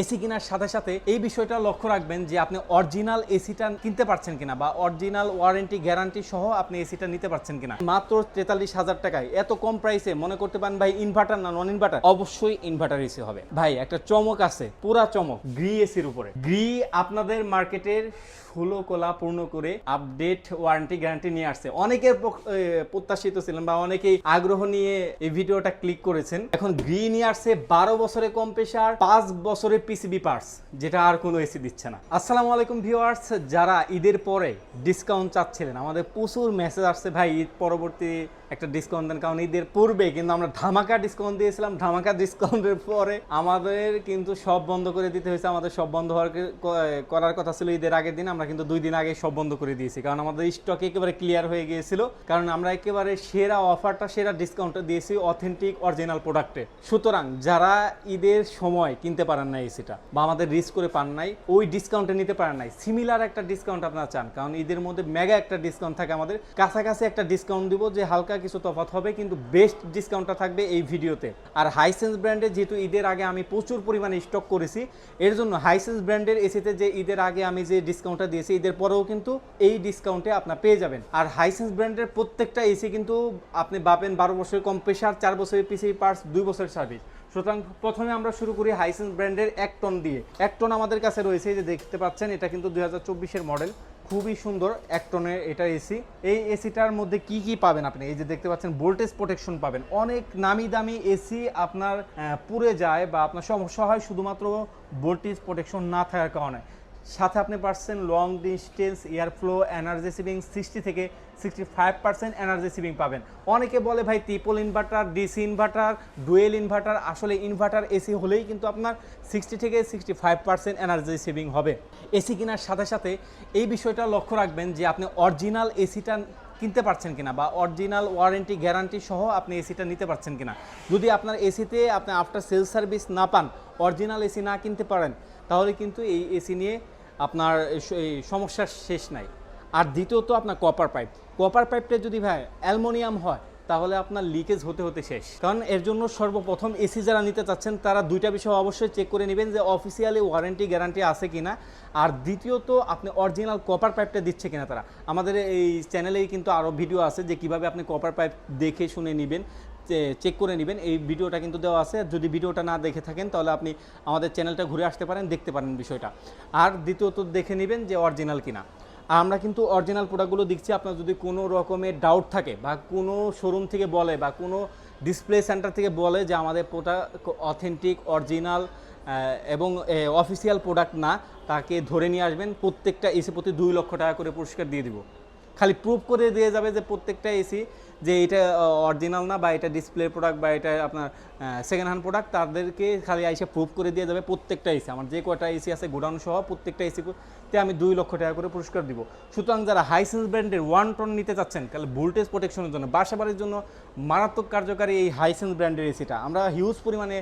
AC কেনার সাথে সাথে এই বিষয়টা লক্ষ্য রাখবেন যে আপনি অরিজিনাল এসিটা কিনতে পারছেন কিনা বা অরিজিনাল ওয়ারেন্টি, গ্যারান্টি সহ আপনি এসিটা নিতে পারছেন কিনা। মাত্র তেতাল্লিশ হাজার টাকায়, এত কম প্রাইসে মনে করতে পারেন, ভাই ইনভার্টার না নন ইনভার্টার অবশ্যই ইনভার্টার এসি হবে। ভাই, একটা চমক আছে, পুরা চমক গ্রি এসির উপরে। গ্রি আপনাদের মার্কেটের ষোলো কোলা পূর্ণ করে আপডেট ওয়ারেন্টি গ্যারান্টি নিয়ে আসছে। অনেকের প্রত্যাশিত ছিলেন বা অনেকেই আগ্রহ নিয়ে এই ভিডিওটা ক্লিক করেছেন। এখন গ্রি ইয়ার্সে বারো বছরে কম পেশার পাঁচ বছরের পিসিবি পার্টস যেটা আর কোনো এসি দিচ্ছে না। আসসালামু আলাইকুম ভিউয়ার্স যারা ঈদের পরে ডিসকাউন্ট চাচ্ছিলেন, আমাদের প্রচুর মেসেজ আসছে। ভাই, ঈদ পরবর্তী একটা ডিসকাউন্ট দেন, কারণ ঈদের পূর্বে কিন্তু আমরা ধামাকা ডিসকাউন্ট দিয়েছিলাম। ধামাকা ডিসকাউন্টের পরে আমাদের কিন্তু সব বন্ধ করে দিতে হয়েছে। আমাদের সব বন্ধ হওয়ার করার কথা ছিল ঈদের আগের দিন। আমরা কিন্তু দুই দিন আগে সব বন্ধ করে দিয়েছি। কারণ আমাদের স্টক একেবারে ক্লিয়ার হয়ে গিয়েছিল। কারণ আমরা একেবারে সেরা অফারটা সেরা ডিসকাউন্টটা দিয়েছি অথেন্টিক অরিজিনাল প্রোডাক্টে সুতরাং যারা ঈদের সময় কিনতে পারেন না এসিটা বা আমাদের রিস্ক করে পান নাই, ওই ডিসকাউন্টে নিতে পারেন নাই। সিমিলার একটা ডিসকাউন্ট আপনারা চান। কারণ ঈদের মধ্যে মেগা একটা ডিসকাউন্ট থাকে আমাদের। কাছাকাছি একটা ডিসকাউন্ট দিব যে হালকা কিছু তফাৎ হবে, কিন্তু বেস্ট ডিসকাউন্টটা থাকবে এই ভিডিওতে। আর হাইসেন্স ব্র্যান্ডের যেহেতু ঈদের আগে আমি প্রচুর পরিমাণে স্টক করেছি, এর জন্য হাইসেন্স ব্র্যান্ডের এসিতে যে ঈদের আগে আমি যে ডিসকাউন্টটা দিয়েছি, ঈদের পরেও কিন্তু এই ডিসকাউন্টে আপনার পেয়ে যাবেন। আর হাইসেন্স ব্র্যান্ডের প্রত্যেকটা এসি কিন্তু আপনি পাবেন বারো বছরের কম প্রেশার চার বছরের পিসি পার্টস দুই বছরের সার্ভিস সুতরাং প্রথমে আমরা শুরু করি হাইসেন্স ব্র্যান্ডের এক টন দিয়ে। এক টন আমাদের কাছে রয়েছে যে দেখতে পাচ্ছেন, এটা কিন্তু দুই হাজার মডেল খুবই সুন্দর এক টনের এটা এসি এই এসিটার মধ্যে কি কি পাবেন আপনি? এই যে দেখতে পাচ্ছেন ভোল্টেজ প্রোটেকশন পাবেন। অনেক নামি দামি এসি আপনার পুড়ে যায় বা আপনার সমস্যা হয় শুধুমাত্র ভোল্টেজ প্রোটেকশন না থাকার কারণে। সাথে আপনি পাচ্ছেন long distance air flow energy saving sixty থেকে sixty five percent energy saving পাবেন। অনেকে বলে ভাই triple inverter DC inverter dual inverter আসলে ইনভার্টার এসি হলেই কিন্তু আপনার সিক্সটি থেকে sixty five percent energy saving হবে। এসি কেনার সাথে সাথে এই বিষয়টা লক্ষ্য রাখবেন যে আপনি অরিজিনাল এসিটা কিনতে পারছেন কিনা বা অরিজিনাল ওয়ারেন্টি গ্যারান্টি সহ আপনি এসিটা নিতে পারছেন কিনা। যদি আপনার এসিতে আপনি আফটার সেল সার্ভিস না পান অরিজিনাল এসি না কিনতে পারেন, তাহলে কিন্তু এই এসি নিয়ে আপনার এই সমস্যার শেষ নাই। আর দ্বিতীয়ত আপনার কপার পাইপ কপার পাইপটা যদি ভাই অ্যালমোনিয়াম হয়, তাহলে আপনার লিকেজ হতে হতে শেষ। কারণ এর জন্য সর্বপ্রথম এসি যারা নিতে চাচ্ছেন, তারা দুইটা বিষয় অবশ্যই চেক করে নেবেন যে অফিসিয়ালি ওয়ারেন্টি গ্যারান্টি আছে কিনা। আর দ্বিতীয়ত, আপনি অরিজিনাল কপার পাইপটা দিচ্ছে কিনা তারা। আমাদের এই চ্যানেলেই কিন্তু আরও ভিডিও আছে যে কীভাবে আপনি কপার পাইপ দেখে, শুনে নেবেন। চেক করে নেবেন। এই ভিডিওটা কিন্তু দেওয়া আছে। যদি ভিডিওটা না দেখে থাকেন, তাহলে আপনি আমাদের চ্যানেলটা ঘুরে আসতে পারেন, দেখতে পারেন বিষয়টা। আর দ্বিতীয়ত দেখে নেবেন যে অরিজিনাল কিনা। আমরা কিন্তু অরিজিনাল প্রোডাক্টগুলো দিচ্ছি আপনার যদি কোনো রকমের ডাউট থাকে বা কোনো শোরুম থেকে বলে বা কোনো ডিসপ্লে সেন্টার থেকে বলে যে আমাদের প্রোডাক্ট অথেন্টিক অরিজিনাল এবং অফিসিয়াল প্রোডাক্ট না, তাকে ধরে নিয়ে আসবেন। প্রত্যেকটা এসি প্রতি দুই লক্ষ টাকা করে পুরস্কার দিয়ে দিব। খালি প্রুভ করে দিয়ে যাবে যে প্রত্যেকটা এসি যে এটা অরিজিনাল না, বা এটা ডিসপ্লে প্রোডাক্ট বা এটা আপনার সেকেন্ড হ্যান্ড প্রোডাক্ট তাদেরকে খালি আইসে প্রুভ করে দিয়ে যাবে প্রত্যেকটা এসি আমার যে কটা এসি আছে গোডাউন সহ প্রত্যেকটা এসি তে আমি দুই লক্ষ টাকা করে পুরস্কার দিব। সুতরাং যারা হাইসেন্স ব্র্যান্ডের ওয়ান টন নিতে চাচ্ছেন, তাহলে ভোল্টেজ প্রোটেকশনের জন্য, বাসা বাড়ির জন্য মারাত্মক কার্যকারী এই হাইসেন্স ব্র্যান্ডের এসিটা আমরা হিউজ পরিমাণে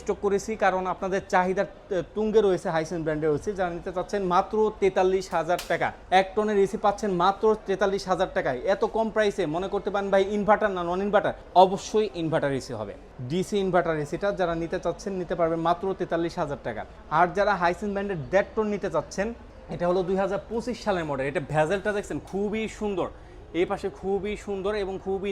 স্টক করেছি কারণ আপনাদের চাহিদার তুঙ্গে রয়েছে হাইসেন ব্র্যান্ডের রয়েছে যারা নিতে চাচ্ছেন মাত্র তেতাল্লিশ হাজার টাকা। এক টনের এসি পাচ্ছেন মাত্র তেতাল্লিশ হাজার টাকায়। এত কম প্রাইসে মনে করতে পারেন ভাই ইনভার্টার না নন ইনভার্টার অবশ্যই ইনভার্টার এসি হবে। ডিসি ইনভার্টার এসিটা যারা নিতে চাচ্ছেন নিতে পারবেন মাত্র তেতাল্লিশ হাজার টাকা। আর যারা হাইসেন ব্র্যান্ডের দেড় টন নিতে চাচ্ছেন, এটা হলো দুই হাজার পঁচিশ সালের মডেল এটা ভ্যাজেলটা দেখছেন খুবই সুন্দর। এই পাশে খুবই সুন্দর এবং খুবই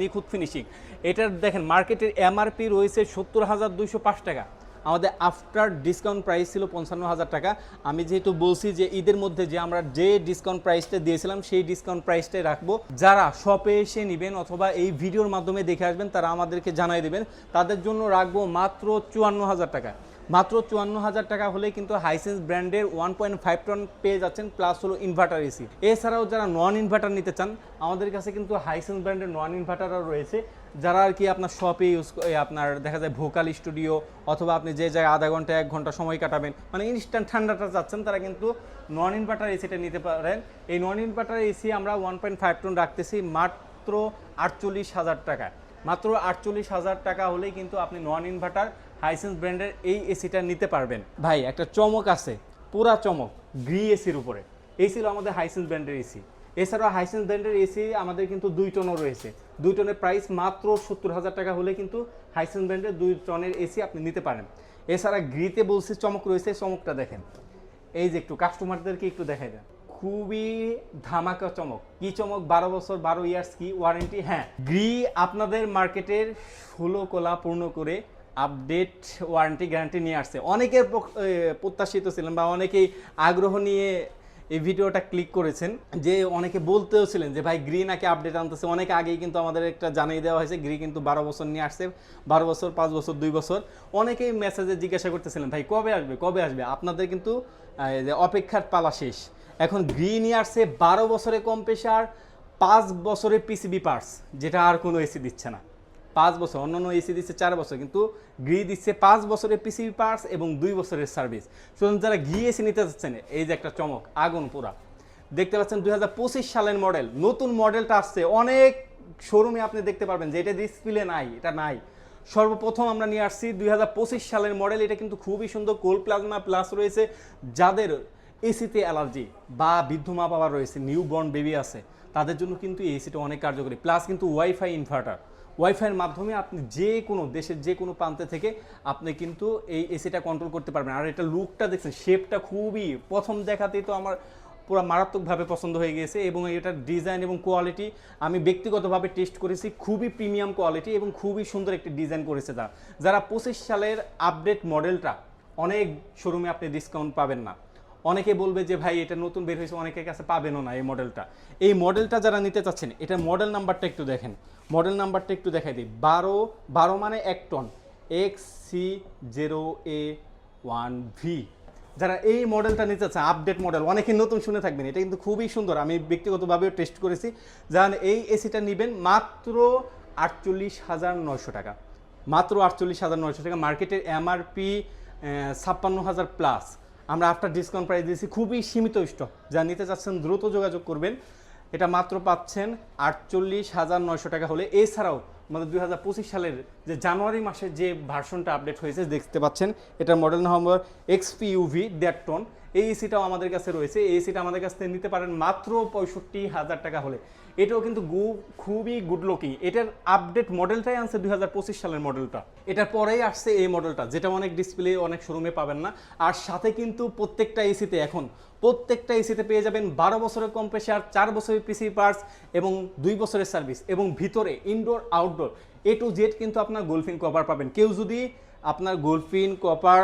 নিখুঁত ফিনিশিং এটার দেখেন মার্কেটের এমআরপি রয়েছে সত্তর হাজার দুইশো পাঁচ টাকা। আমাদের আফটার ডিসকাউন্ট প্রাইস ছিল পঞ্চান্ন হাজার টাকা। আমি যেহেতু বলছি যে ঈদের মধ্যে যে আমরা যে ডিসকাউন্ট প্রাইসটা দিয়েছিলাম, সেই ডিসকাউন্ট প্রাইসটাই রাখব। যারা শপে এসে নেবেন অথবা এই ভিডিওর মাধ্যমে দেখে আসবেন, তারা আমাদেরকে জানাই দেবেন। তাদের জন্য রাখব মাত্র চুয়ান্ন হাজার টাকা। মাত্র চুয়ান্ন হাজার টাকা হলে কিন্তু হাইসেন্স ব্র্যান্ডের ওয়ান পয়েন্ট ফাইভ টন পেয়ে যাচ্ছেন প্লাস হলো ইনভার্টার এসি এছাড়াও যারা নন ইনভার্টার নিতে চান, আমাদের কাছে কিন্তু হাইসেন্স ব্র্যান্ডের নন ইনভার্টারও রয়েছে। যারা আর কি আপনার শপে ইউজ আপনার দেখা যায় ভোকাল স্টুডিও অথবা আপনি যে জায়গায় আধা ঘণ্টা, এক ঘণ্টা সময় কাটাবেন মানে ইনস্ট্যান্ট ঠান্ডাটা চাচ্ছেন, তারা কিন্তু নন ইনভার্টার এসিটা নিতে পারেন। এই নন ইনভার্টার এসি আমরা ওয়ান পয়েন্ট ফাইভ টন রাখতেছি মাত্র আটচল্লিশ হাজার টাকা মাত্র আটচল্লিশ হাজার টাকা হলেই কিন্তু আপনি নন ইনভার্টার হাইসেন্স ব্র্যান্ডের এই এসিটা নিতে পারবেন। ভাই একটা চমক আছে পুরা চমক গ্রি এসির উপরে। এই ছিল আমাদের হাইসেন্স ব্র্যান্ডের এসি এছাড়াও হাইসেন্স ব্র্যান্ডের এসি আমাদের কিন্তু দুই টনও রয়েছে। দুই টনের প্রাইস মাত্র সত্তর হাজার টাকা হলে কিন্তু হাইসেন্স ব্র্যান্ডের দুই টনের এসি আপনি নিতে পারেন। এছাড়া গ্রিতে বলছি চমক রয়েছে চমকটা দেখেন। এই যে একটু কাস্টমারদেরকে একটু দেখাই দেন। খুবই ধামাকা চমক। কি চমক? বারো বছর বারো ইয়ার্স কি ওয়ারেন্টি হ্যাঁ গ্রি আপনাদের মার্কেটের ষোলো কলা পূর্ণ করে আপডেট ওয়ারেন্টি গ্যারান্টি নিয়ে আসছে। অনেকের প্রত্যাশিত ছিলেন বা অনেকেই আগ্রহ নিয়ে এই ভিডিওটা ক্লিক করেছেন। যে অনেকে বলতেও ছিলেন যে, ভাই গ্রি নাকি আপডেট আনতেছে? অনেক আগেই কিন্তু আমাদের একটা জানিয়ে দেওয়া হয়েছে গ্রি কিন্তু বারো বছর নিয়ে আসছে, বারো বছর, পাঁচ বছর, দুই বছর। অনেকেই মেসেজে জিজ্ঞাসা করতেছিলেন, ভাই, কবে আসবে কবে আসবে? আপনাদের কিন্তু অপেক্ষার পালা শেষ। এখন গ্রি নিয়ে আসছে বারো বছরে কম পেশার পাঁচ বছরে পিসিবি পার্টস যেটা আর কোনো এসি দিচ্ছে না। পাঁচ বছর, অন্যান্য এসি দিচ্ছে চার বছর, কিন্তু গ্রি দিচ্ছে পাঁচ বছরের পিসিবি পার্টস এবং দুই বছরের সার্ভিস সুতরাং যারা ঘি এসি নিতে চাচ্ছেন এই যে একটা চমক, আগুন পুরা। দেখতে পাচ্ছেন দুই হাজার পঁচিশ সালের মডেল নতুন মডেলটা আসছে। অনেক শোরুমে আপনি দেখতে পারবেন যে এটা ডিসপ্লে নাই, এটা নাই। সর্বপ্রথম আমরা নিয়ে আসছি দুই হাজার পঁচিশ সালের মডেল এটা কিন্তু খুবই সুন্দর কোল প্লাজমা প্লাস রয়েছে। যাদের এসিতে অ্যালার্জি বা বৃদ্ধ মা বাবা রয়েছে নিউ বর্ন বেবি আছে, তাদের জন্য কিন্তু এই এসিটা অনেক কার্যকরী। প্লাস কিন্তু ওয়াইফাই ইনভার্টার ওয়াইফাইয়ের মাধ্যমে আপনি যে কোনো দেশের যে কোনো প্রান্তে থেকে আপনি কিন্তু এই এসিটা কন্ট্রোল করতে পারবেন। আর এটা লুকটা দেখছেন শেপটা খুবই, প্রথম দেখাতেই তো আমার পুরো মারাত্মকভাবে পছন্দ হয়ে গিয়েছে এবং এটার ডিজাইন এবং কোয়ালিটি আমি ব্যক্তিগতভাবে টেস্ট করেছি, খুবই প্রিমিয়াম কোয়ালিটি এবং খুবই সুন্দর একটি ডিজাইন করেছে তারা। যারা পঁচিশ সালের আপডেট মডেলটা অনেক শোরুমে আপনি ডিসকাউন্ট পাবেন না। অনেকে বলবে যে, ভাই, এটা নতুন বের হয়েছে। অনেকের কাছে পাবেনও না এই মডেলটা। এই মডেলটা যারা নিতে চাচ্ছেন, এটা মডেল নাম্বারটা একটু দেখেন। মডেল নাম্বারটা একটু দেখাই দিই। বারো বারো মানে এক ton. X C zero A one V. যারা এই মডেলটা নিতে চান আপডেট মডেল, অনেকে নতুন শুনে থাকবেন, এটা কিন্তু খুবই সুন্দর। আমি ব্যক্তিগতভাবেও টেস্ট করেছি। যারা এই এসিটা নেবেন, মাত্র আটচল্লিশ হাজার নয়শো টাকা। মাত্র আটচল্লিশ হাজার নয়শো টাকা। মার্কেটের এমআরপি ছাপ্পান্ন হাজার প্লাস। আমরা আফটার ডিসকাউন্ট প্রাইস দিয়েছি, খুবই সীমিত স্টক যা নিতে চাচ্ছেন দ্রুত যোগাযোগ করবেন। এটা মাত্র পাচ্ছেন আটচল্লিশ হাজার নয়শো টাকা হলে। এছাড়াও আমাদের দুই হাজার পঁচিশ সালের যে জানুয়ারি মাসে যে ভার্সনটা আপডেট হয়েছে, দেখতে পাচ্ছেন, এটার মডেল নম্বর এক্সপি ইউভি দেড় টন এই এসিটাও আমাদের কাছে রয়েছে। এই এসিটা আমাদের কাছ থেকে নিতে পারেন মাত্র পঁয়ষট্টি হাজার টাকা হলে। এটাও কিন্তু গু- খুবই গুড লুকিং এটার আপডেট মডেলটাই আনছে দুই হাজার পঁচিশ সালের মডেলটা এটার পরেই আসছে এই মডেলটা যেটা অনেক ডিসপ্লে অনেক শোরুমে পাবেন না। আর সাথে কিন্তু প্রত্যেকটা এসিতে এখন, প্রত্যেকটা এসিতে পেয়ে যাবেন বারো বছরের কম প্রেশার চার বছরের পিসি পার্টস এবং দুই বছরের সার্ভিস এবং ভিতরে indoor outdoor A to Z কিন্তু আপনার গোলফিন কভার পাবেন। কেউ যদি আপনার গোলফিন কপার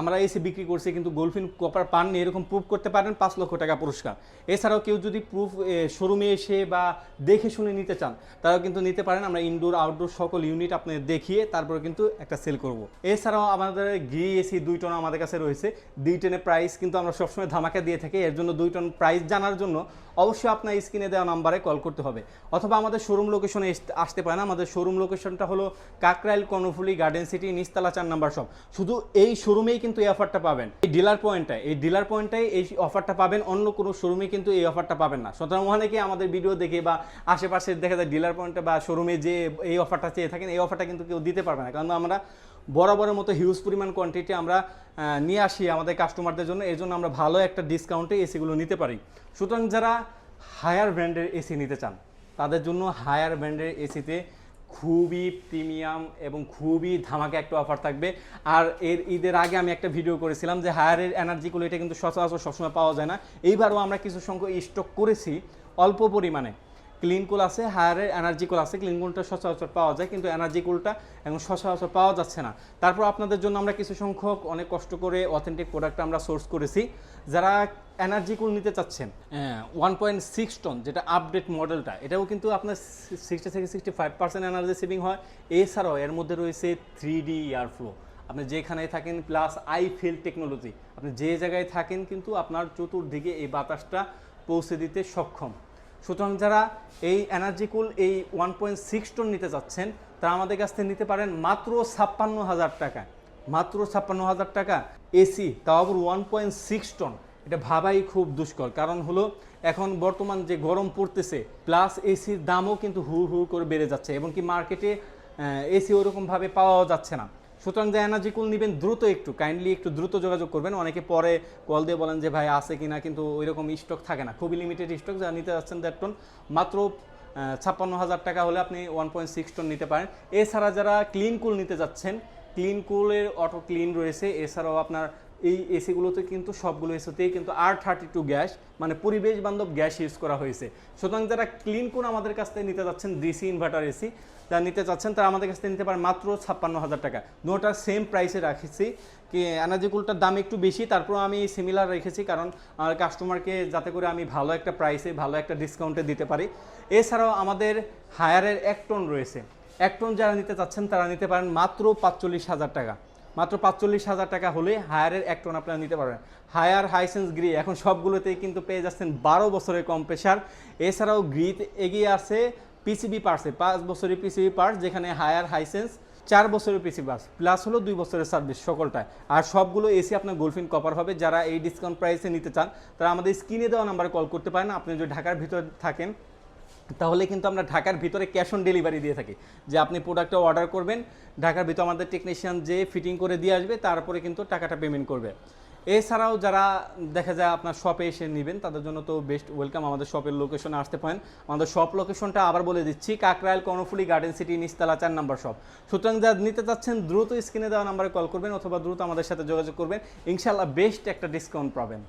আমরা এসে বিক্রি করছি কিন্তু গোলফিন কপার পাননি, এরকম প্রুফ করতে পারেন পাঁচ লক্ষ টাকা পুরস্কার। এছাড়াও কেউ যদি প্রুফ শোরুমে এসে বা দেখে শুনে নিতে চান, তারাও কিন্তু নিতে পারেন। আমরা ইনডোর আউটডোর সকল ইউনিট আপনাদের দেখিয়ে তারপরে কিন্তু একটা সেল করব। এছাড়াও আমাদের ঘি এসি দুই টন আমাদের কাছে রয়েছে। দুই টনের প্রাইস কিন্তু আমরা সবসময় ধামাকা দিয়ে থাকি। এর জন্য দুই টন প্রাইস জানার জন্য অবশ্যই আপনার স্ক্রিনে দেওয়া নাম্বারে কল করতে হবে। অথবা আমাদের শোরুম লোকেশনে আসতে পারেন আমাদের শোরুম লোকেশনটা হলো কাকরাইল, কর্ণফুলি গার্ডেন সিটি নিস্তালা চার নাম্বার সব শুধু এই শোরুমেই কিন্তু এই অফারটা পাবেন। এই ডিলার পয়েন্টটায় এই ডিলার পয়েন্টটাই এই অফারটা পাবেন। অন্য কোনো শোরুমে কিন্তু এই অফারটা পাবেন না। সুতরাং অনেকে আমাদের ভিডিও দেখে বা আশেপাশে দেখা যায় ডিলার পয়েন্টে বা শোরুমে যে এই অফারটা চেয়ে থাকেন, এই অফারটা কিন্তু কেউ দিতে পারবে না। কারণ আমরা বরাবরের মতো হিউজ পরিমাণ কোয়ান্টিটি আমরা নিয়ে আসি আমাদের কাস্টমারদের জন্য। এই জন্য আমরা ভালো একটা ডিসকাউন্টে এসিগুলো নিতে পারি। সুতরাং যারা হায়ার ব্র্যান্ডের এসি নিতে চান, তাদের জন্য হায়ার ব্র্যান্ডের এসিতে খুবই প্রিমিয়াম এবং খুবই ধামাকা একটা অফার থাকবে। আর এর ঈদের আগে আমি একটা ভিডিও করেছিলাম যে হায়ারের এনার্জিগুলো এটা কিন্তু সচরাচর সবসময় পাওয়া যায় না। এইবারও আমরা কিছু সংখ্যক স্টক করেছি, অল্প পরিমাণে। ক্লিন কুল আছে হায়ারের এনার্জি কুল আছে, ক্লিন কুলটা সচরাচর পাওয়া যায়, কিন্তু এনার্জি কুলটা এখন সচরাচর পাওয়া যাচ্ছে না। তারপর আপনাদের জন্য আমরা কিছু সংখ্যক, অনেক কষ্ট করে অথেন্টিক প্রোডাক্ট আমরা সোর্স করেছি। যারা এনার্জি কুল নিতে চাচ্ছেন ওয়ান পয়েন্ট সিক্স টন যেটা আপডেট মডেলটা এটাও কিন্তু আপনার সিক্সটি থেকে sixty five percent energy saving হয়। এছাড়াও এর মধ্যে রয়েছে থ্রি ডি এয়ার ফ্লো আপনি যেখানে থাকেন প্লাস আই ফিল টেকনোলজি আপনি যে জায়গায় থাকেন, কিন্তু আপনার চতুর্দিকে এই বাতাসটা পৌঁছে দিতে সক্ষম। সুতরাং যারা এই এনার্জি কুল এই ওয়ান পয়েন্ট সিক্স টন নিতে চাচ্ছেন তারা আমাদের কাছ থেকে নিতে পারেন মাত্র ছাপ্পান্ন হাজার টাকা। মাত্র ছাপ্পান্ন হাজার টাকা এসি তাও আবার ওয়ান পয়েন্ট সিক্স টন এটা ভাবাই খুব দুষ্কর। কারণ হলো, এখন বর্তমান যে গরম পড়তেছে প্লাস এসির দামও কিন্তু হু হু করে বেড়ে যাচ্ছে এবং কি মার্কেটে এসি ওরকমভাবে পাওয়াও যাচ্ছে না। সুতরাং যে এনার্জি কুল নেবেন দ্রুত একটু কাইন্ডলি একটু দ্রুত যোগাযোগ করবেন। অনেকে পরে কল দিয়ে বলেন যে, ভাই, আছে কিনা? কিন্তু ওইরকম স্টক থাকে না। খুবই লিমিটেড স্টক যা নিতে যাচ্ছেন দেড় টন মাত্র ছাপ্পান্ন হাজার টাকা হলে আপনি ওয়ান পয়েন্ট সিক্স টন নিতে পারেন। এছাড়া যারা ক্লিন কুল নিতে যাচ্ছেন ক্লিন কুলের অটো ক্লিন রয়েছে। এছাড়াও আপনার এই এসিগুলোতে কিন্তু সবগুলো এসিতেই কিন্তু আর থার্টি টু গ্যাস মানে পরিবেশ বান্ধব গ্যাস ইউজ করা হয়েছে। সুতরাং যারা ক্লিন কোন আমাদের কাছ থেকে নিতে যাচ্ছেন ডিসি ইনভার্টার এসি যারা নিতে চাচ্ছেন তারা আমাদের কাছ থেকে নিতে পারেন মাত্র ছাপ্পান্ন হাজার টাকা। দুটা সেম প্রাইসে রাখেছি। কি এনার্জি কুলটার দাম একটু বেশি তারপর আমি সিমিলার রেখেছি, কারণ আমার কাস্টমারকে যাতে করে আমি ভালো একটা প্রাইসে ভালো একটা ডিসকাউন্টে দিতে পারি। এছাড়াও আমাদের হায়ারের এক টন রয়েছে। এক টন যারা নিতে চাচ্ছেন তারা নিতে পারেন মাত্র পাঁচচল্লিশ হাজার টাকা। মাত্র পাঁচচল্লিশ হাজার টাকা হলে হায়ারের এক টন আপনারা নিতে পারবেন। হায়ার, হাইসেন্স, গ্রি, এখন সবগুলোতেই কিন্তু পেয়ে যাচ্ছেন বারো বছরের কম্প্রেসার এছাড়াও গ্রিতে এগিয়ে আছে পিসিবি পার্সে পাঁচ বছরের পিসিবি পার্স যেখানে হায়ার, হাইসেন্স, চার বছরের পিসি বাস প্লাস হলো দুই বছরের সার্ভিস সকলটায়। আর সবগুলো এসি আপনার গোলফিন কপার হবে। যারা এই ডিসকাউন্ট প্রাইসে নিতে চান, তারা আমাদের স্ক্রিনে দেওয়া নাম্বারে কল করতে পারেন। আপনি যদি ঢাকার ভিতরে থাকেন তাহলে কিন্তু আমরা ঢাকার ভিতরে ক্যাশ অন ডেলিভারি দিয়ে থাকি। যে আপনি প্রোডাক্টটা অর্ডার করবেন, ঢাকার ভিতরে আমাদের টেকনিশিয়ান যে ফিটিং করে দিয়ে আসবে, তারপরে কিন্তু টাকাটা পেমেন্ট করবে। এছাড়াও যারা দেখা যায় আপনার শপে এসে নেবেন, তাদের জন্য তো বেস্ট ওয়েলকাম আমাদের শপের লোকেশনে আসতে পারেন। আমাদের শপ লোকেশনটা আবার বলে দিচ্ছি, কাকরাইল, কর্ণফুলি গার্ডেন সিটি নিস্তালা চার নাম্বার শপ সুতরাং যা নিতে চাচ্ছেন, দ্রুত স্ক্রিনে দেওয়া নাম্বারে কল করবেন অথবা দ্রুত আমাদের সাথে যোগাযোগ করবেন। ইনশাল্লাহ বেস্ট একটা ডিসকাউন্ট পাবেন।